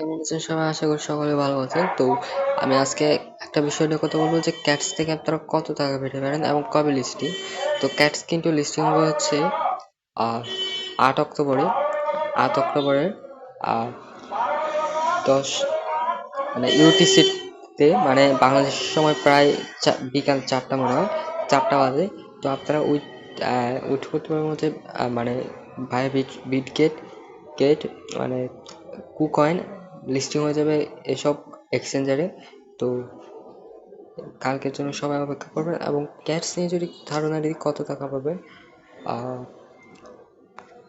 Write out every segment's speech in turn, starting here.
কেমন সবাই? আশা করি সকলে ভালো আছেন। তো আমি আজকে একটা বিষয় নিয়ে কথা বলব যে ক্যাটস থেকে আপনারা কত টাকা পেতে পারেন এবং কবে লিস্টিং তো ক্যাটস কিন্তু লিস্টিং হবে হচ্ছে আট অক্টোবরে। আট অক্টোবরে আহ, দশ মানে ইউটিসিতে মানে বাংলাদেশ সময় প্রায় বিকাল চারটা মনে হয় চারটা বাজে। তো আপনারা ওই আহ, ওই টুকুর মধ্যে মানে ভাই বিট বিট গেট গেট মানে কুকয়েন লিস্টিং হয়ে যাবে এসব এক্সচেঞ্জারে তো কালকের জন্য সবাই অপেক্ষা করবেন এবং ক্যাটস নিয়ে যদি ধারণা দিই কত টাকা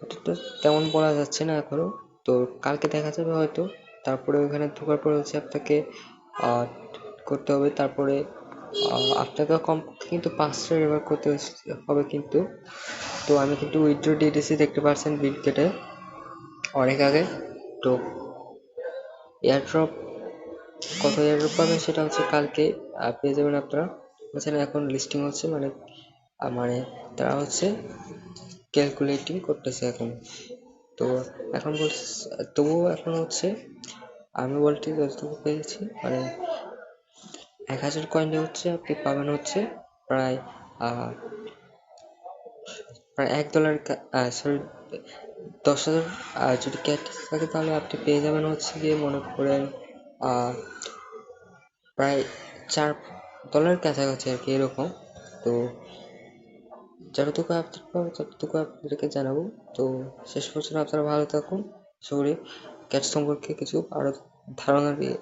এটা তো তেমন বলা যাচ্ছে না এখনও। তো কালকে দেখা যাবে হয়তো। তারপরে ওখানে ঢোকার পরে হচ্ছে আপনাকে করতে হবে। তারপরে আপনাকে কম কিন্তু পাঁচটা রেফার করতে হবে কিন্তু। তো আমি কিন্তু উইথড্র ডিডিসি দেখতে পাচ্ছেন বিল কেটে অনেক আগে। তো এয়ারড্রপ কত এয়ারড্রপ পাবেন সেটা হচ্ছে কালকে পেয়ে যাবেন আপনারা। বলছেন এখন লিস্টিং হচ্ছে মানে মানে তারা হচ্ছে ক্যালকুলেটিং করতেছে এখন। তো এখন বলছে তবুও এখন হচ্ছে আমি বলতে যতটুকু পেয়েছি মানে এক হাজার কয়েনে হচ্ছে আপনি পাবেন হচ্ছে প্রায় প্রায় এক ডলার সরি দশ হাজার আহ, যদি ক্যাট থাকে তাহলে আপনি পেয়ে যাবেন হচ্ছে গিয়ে মনে করেন প্রায় চার ডলার কাছাকাছি আর কি এরকম। তো যতটুকু আপডেট পাবো ততটুকু আপনাদেরকে জানাব। তো শেষ পর্যন্ত আপনারা ভালো থাকুন। করি ক্যাট সম্পর্কে কিছু আরও ধারণা দিয়ে